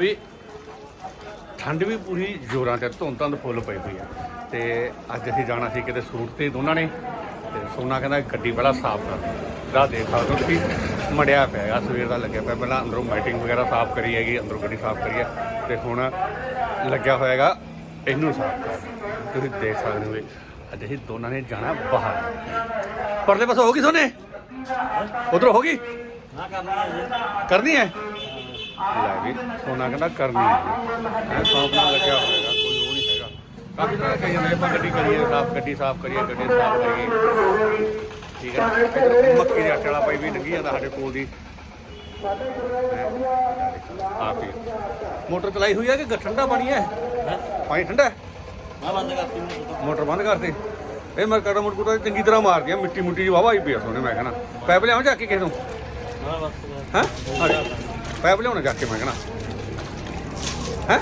ਵੀ ਠੰਡ ਵੀ ਪੂਰੀ ਜ਼ੋਰਾਂ ਤੇ ਧੁੰਦ ਧੁੰਦ ਫੁੱਲ ਪਈ ਹੋਈ ਆ। ਤੇ ਅੱਜ ਅਸੀਂ ਜਾਣਾ ਸੀ ਕਿਤੇ ਸੂਟ ਤੇ ਦੋਨਾਂ ਨੇ ਤੇ ਸੋਨਾ ਕਹਿੰਦਾ ਗੱਡੀ ਪਹਿਲਾਂ ਸਾਫ਼ ਕਰ ਦਾ ਦੇਖ ਸਕਦੇ ਹੋ ਤੁਸੀਂ ਮੜਿਆ ਪਿਆ ਹੈਗਾ ਸਵੇਰ ਦਾ ਲੱਗਿਆ ਪਿਆ। ਪਹਿਲਾਂ ਅੰਦਰੋਂ ਮਾਈਟਿੰਗ ਵਗੈਰਾ ਸਾਫ਼ ਕਰੀ ਹੈਗੀ ਅੰਦਰੋਂ ਗੱਡੀ ਸਾਫ਼ ਕਰੀ ਹੈ ਤੇ ਹੁਣ ਲੱਗਿਆ ਹੋਇਆਗਾ ਇਹਨੂੰ ਸਾਫ਼ ਕਰ। ਤੁਸੀਂ ਦੇਖ ਸਕਦੇ ਹੋ ਅੱਜ ਅਸੀਂ ਦੋਨਾਂ ਨੇ ਜਾਣਾ ਬਾਹਰ। ਪਰਲੇ ਪਾਸੇ ਹੋ ਗਈ ਸੋਨੇ? ਉਧਰ ਹੋ ਗਈ? ਹੈ ਕਰਨੀ ਹੈ ਲੈ ਵੀ ਸੋਨਾ ਕਹਿੰਦਾ ਕਰਨੀ ਹੈ। ਐ ਸੌਂਪ ਨਾਲ ਲੱਗਿਆ ਹੋਏਗਾ ਕੋਈ ਉਹ ਨਹੀਂ ਹੈਗਾ। ਕਾਫੀ ਤਰ੍ਹਾਂ ਕਹੀ ਜਾਂਦੇ ਆਪਾਂ ਗੱਡੀ ਕਰੀਏ ਸਾਫ਼ ਗੱਡੀ ਸਾਫ਼ ਕਰੀਏ ਗੱਡੀ ਸਾਫ਼ ਕਰੀਏ। ਠੀਕ ਹੈ ਇੱਧਰ ਮੱਕੀ ਦੇ ਆਟੇ ਵਾਲਾ ਪਾਈ ਵੀ ਲੰਗੀ ਜਾਂਦਾ ਸਾਡੇ ਕੋਲ ਦੀ। ਆਪ ਹੀ ਮੋਟਰ ਚਲਾਈ ਹੋਈ ਹੈ ਕਿ ਠੰਡਾ ਪਾਣੀ ਹੈ? ਪਾਣੀ ਠੰਡਾ ਹੈ? ਮੈਂ ਬੰਦ ਕਰਤੀ ਮੋਟਰ ਬੰਦ ਕਰਤੀ? ਇਹ ਮੈਂ ਕੜਾ ਮੁਟਕੂਟਾ ਚੰਗੀ ਤਰ੍ਹਾਂ ਮਾਰਦੀ ਆ ਮਿੱਟੀ ਮੁੱਟੀ ਜੀ ਵਾਵਾ ਹੀ ਪਿਆ ਸੋਨੇ ਮੈਂ ਕਹਿੰਦਾ ਪੈਪ ਲਿਆਵਾਂ ਜਾ ਕੇ ਕਿਸੇ ਨੂੰ? ਮੈਂ ਬਸ। ਹੈਂ? ਪੈਪ ਲਿਆਉਣਾ ਜਾ ਕੇ ਮੈਂ ਕਹਣਾ। ਹੈ?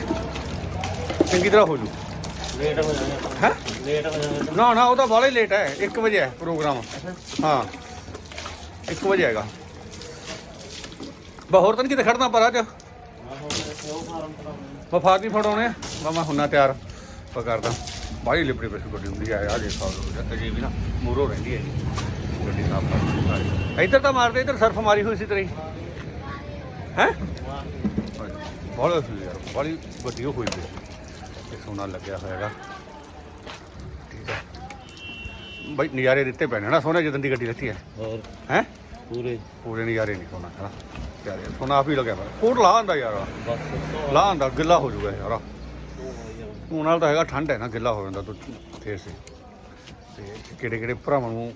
ਚੰਗੀ ਤਰ੍ਹਾਂ ਹੋ ਜੂ। ਲੇਟ ਹੋ ਜਾਣਾ ਹੈ? ਲੇਟ ਹੋ ਜਾਣਾ ਨਾ ਨਾ ਉਹ ਤਾਂ ਬਾਹਲਾ ਹੀ ਲੇਟ ਹੈ 1 ਵਜੇ ਹੈ ਪ੍ਰੋਗਰਾਮ। ਹਾਂ। 1 ਵਜੇ ਹੈਗਾ। ਬਾ ਹੋਰ ਤਾਂ ਕਿਤੇ ਖੜਨਾ ਪਰ ਅੱਜ। ਮੈਂ ਫਾਰਮ ਫੜਾਉਣੇ ਆ। ਮੈਂ ਹੁੰਨਾ ਤਿਆਰ ਪਾ ਕਰਦਾ। ਬਾਹਲੀ ਲਿਪੜੀ ਪਿਛ ਗੱਡੀ ਹੁੰਦੀ ਆ। ਆ ਜੇ ਸਾਲ ਅਜੇ ਵੀ ਨਾ ਮੂਰੋ ਰਹਿੰਦੀ ਹੈ ਜੀ ਗੱਡੀ ਸਾਫ਼ ਕਰ ਇੱਧਰ ਤਾਂ ਮਾਰਦੇ ਇੱਧਰ ਸਰਫ ਮਾਰੀ ਹੋਈ ਸੀ ਤੇਰੀ। ਹੈ? ਬਹੁਤ ਸੀ ਯਾਰ ਬੜੀ ਵੱਡੀ ਹੋਈ ਪਈ। ਸੋਨਾ ਲੱਗਿਆ ਹੋਇਆਗਾ। ਠੀਕ ਹੈ ਬਈ ਨਜ਼ਾਰੇ ਦਿੱਤੇ ਪੈਣੇ ਨਾ ਸੋਨੇ ਜਦੋਂ ਦੀ ਗੱਡੀ ਲੱਤੀ ਹੈ। ਹੋਰ? ਹੈ? ਪੂਰੇ। ਪੂਰੇ ਨਜ਼ਾਰੇ ਨਹੀਂ ਸੋਨਾ ਹੈ ਨਾ? ਪਿਆਰੇ ਸੋਨਾ ਆਪ ਹੀ ਲੱਗਿਆ ਹੋਇਆ। ਕੋਟ ਲਾ ਆਂਦਾ ਯਾਰ। ਬਸ। ਲਾ ਆਂਦਾ ਗਿੱਲਾ ਹੋ ਯਾਰ। ਹੁਣ ਨਾਲ ਤਾਂ ਹੈਗਾ ਠੰਡ ਹੈ ਨਾ ਗਿੱਲਾ ਹੋ ਜਾਂਦਾ ਤੂੰ ਫੇਰ ਸੇ ਤੇ ਕਿਹੜੇ ਕਿਹੜੇ ਭਰਾਵਾਂ ਨੂੰ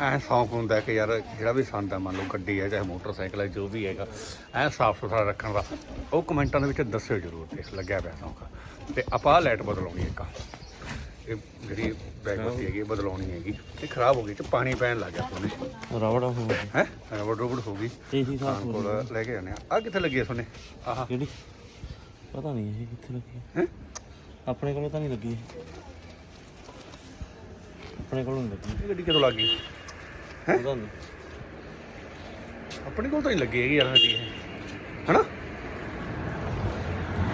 ਐ ਸ਼ੌਂਕ ਹੁੰਦਾ ਕਿ ਯਾਰ ਜਿਹੜਾ ਵੀ ਸੰਦ ਹੈ ਮੰਨ ਲਓ ਗੱਡੀ ਹੈ ਚਾਹੇ ਮੋਟਰਸਾਈਕਲ ਹੈ ਜੋ ਵੀ ਹੈਗਾ ਐ ਸਾਫ਼ ਸੁਥਰਾ ਰੱਖਣ ਦਾ ਉਹ ਕਮੈਂਟਾਂ ਦੇ ਵਿੱਚ ਦੱਸਿਓ ਜਰੂਰ ਤੇ ਲੱਗਿਆ ਪਿਆ ਸ਼ੌਂਕ ਤੇ ਆਪਾਂ ਆਹ ਲਾਈਟ ਬਦਲਾਉਣੀ ਇੱਕ ਇਹ ਜਿਹੜੀ ਬੈਕ ਬੱਤੀ ਹੈਗੀ ਇਹ ਬਦਲਾਉਣੀ ਹੈਗੀ। ਇਹ ਖਰਾਬ ਹੋ ਗਈ ਤੇ ਪਾਣੀ ਪੈਣ ਲੱਗ ਗਿਆ ਸੋਨੇ। ਰਵੜ ਹੋ ਗਈ। ਹੈ? ਰਬੜ ਰਬੜ ਹੋ ਗਈ। ਤੇ ਹੀ ਸਾਫ਼ ਹੋ ਕੋਲ ਲੈ ਕੇ ਜਾਂਦੇ ਆ। ਆ ਕਿੱਥੇ ਲੱਗੀ ਹੈ ਸੋਨੇ? ਆਹ। ਕਿਹੜੀ? ਪਤਾ ਨਹੀਂ ਇਹ ਕਿੱਥੇ ਲੱਗੀ ਹੈ। ਆਪਣੇ ਕੋਲੋਂ ਤਾਂ ਨਹੀਂ ਲੱਗੀ। ਇਹ। ਆਪਣੇ ਕੋਲੋਂ ਨਹੀਂ ਲੱਗੀ ਇਹ ਗੱਡੀ ਕਦੋਂ ਲੱਗ ਗਈ? ਹੈਂ? ਪਤਾ ਨਹੀਂ। ਆਪਣੇ ਕੋਲ ਤਾਂ ਨਹੀਂ ਲੱਗੀ ਹੈਗੀ ਯਾਰ ਗੱਡੀ ਇਹ। ਹਨਾ?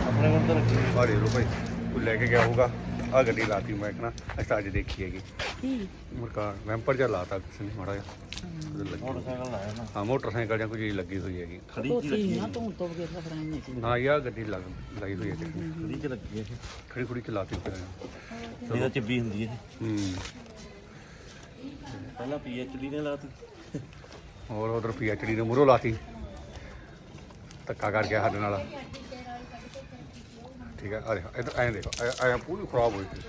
ਆਪਣੇ ਕੋਲ ਤਾਂ ਲੱਗੀ ਆ ਦੇ ਲੋ ਭਾਈ ਕੋਈ ਲੈ ਕੇ ਗਿਆ ਹੋਊਗਾ। ਆ ਗੱਡੀ ਲਾਤੀ ਮੈਂ ਕਹਣਾ ਅਸੀਂ ਅੱਜ ਦੇਖੀ ਹੈਗੀ। ਕੀ? ਮਰਕਾ ਵੈਂਪਰ ਜਿਹਾ ਲਾਤਾ ਕਿਸੇ ਨੇ ਮਾੜਾ ਜਿਹਾ। ਉਹਦੇ ਲੱਗੀ। ਮੋਟਰਸਾਈਕਲ ਲਾਇਆ ਨਾ। ਹਾਂ ਮੋਟਰਸਾਈਕਲ ਜਾਂ ਕੋਈ ਚੀਜ਼ ਲੱਗੀ ਹੋਈ ਹੈਗੀ। ਖੜੀ ਚ ਤੀ ਲੱਗੀ ਨਾ ਹੈ ਤੂੰ ਤੋਂ ਬਗੈਰ ਖਬਰਾਂ ਨਹੀਂ ਨਾ ਯਾ ਗੱਡੀ ਲੱਗ ਲਾਈ ਹੋਈ ਹੈ ਕਿਸੇ ਨੇ। ਖੜੀ ਚ ਲੱਗੀ ਹੈ ਖੜੀ ਖੜੀ ਚਲਾਤੀ ਫਿਰ ਇਹ ਇਹਦਾ ਚੱਬੀ ਹੁੰਦੀ ਹੈ ਹੂੰ। ਪਹਿਲਾਂ ਪੀਐਚਡੀ ਨੇ ਲਾਤੀ। ਹੋਰ ਉਧਰ ਪੀਐਚਡੀ ਦੇ ਮੂਹਰੋਂ ਲਾਤੀ। ਧੱਕਾ ਕਰ ਗਿਆ ਸਾਡੇ ਨਾਲ। ਠੀਕ ਹੈ ਆ ਦੇਖ ਇਧਰ ਐਂ ਦੇਖੋ ਐ ਐ ਪੂਰੀ ਖਰਾਬ ਹੋਈ ਪਈ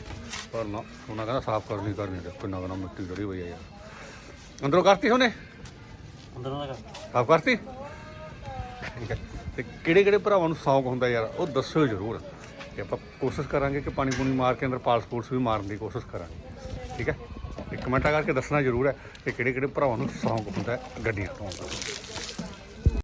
ਪਰ ਨਾ ਉਹਨਾਂ ਕਹਿੰਦਾ ਸਾਫ਼ ਕਰਨੀ ਕਰਨੀ ਦੇਖੋ ਕਿੰਨਾ ਕਿੰਨਾ ਮਿੱਟੀ ਜੜੀ ਹੋਈ ਹੈ ਯਾਰ। ਅੰਦਰੋਂ ਕਰਤੀ ਉਹਨੇ? ਅੰਦਰੋਂ ਦਾ ਸਾਫ਼ ਕਰਤੀ? ਠੀਕ ਹੈ ਤੇ ਕਿਹੜੇ ਕਿਹੜੇ ਭਰਾਵਾਂ ਨੂੰ ਸ਼ੌਂਕ ਹੁੰਦਾ ਯਾਰ ਉਹ ਦੱਸਿਓ ਜ਼ਰੂਰ। ਕਿ ਆਪਾਂ ਕੋਸ਼ਿਸ਼ ਕਰਾਂਗੇ ਕਿ ਪਾਣੀ ਪੂਣੀ ਮਾਰ ਕੇ ਅੰਦਰ ਪਾਸਪੋਰਟਸ ਵੀ ਮਾਰਨ ਦੀ ਕੋਸ਼ਿਸ਼ ਕਰਾਂਗੇ। ਠੀਕ ਹੈ ਇੱਕ ਕਮੈਂਟਾਂ ਕਰਕੇ ਦੱਸਣਾ ਜ਼ਰੂਰ ਹੈ ਕਿ ਕਿਹੜੇ ਕਿਹੜੇ ਭਰਾਵਾਂ ਨੂੰ ਸ਼ੌਂਕ ਹੁੰਦਾ ਗੱਡੀਆਂ ਤੋਂ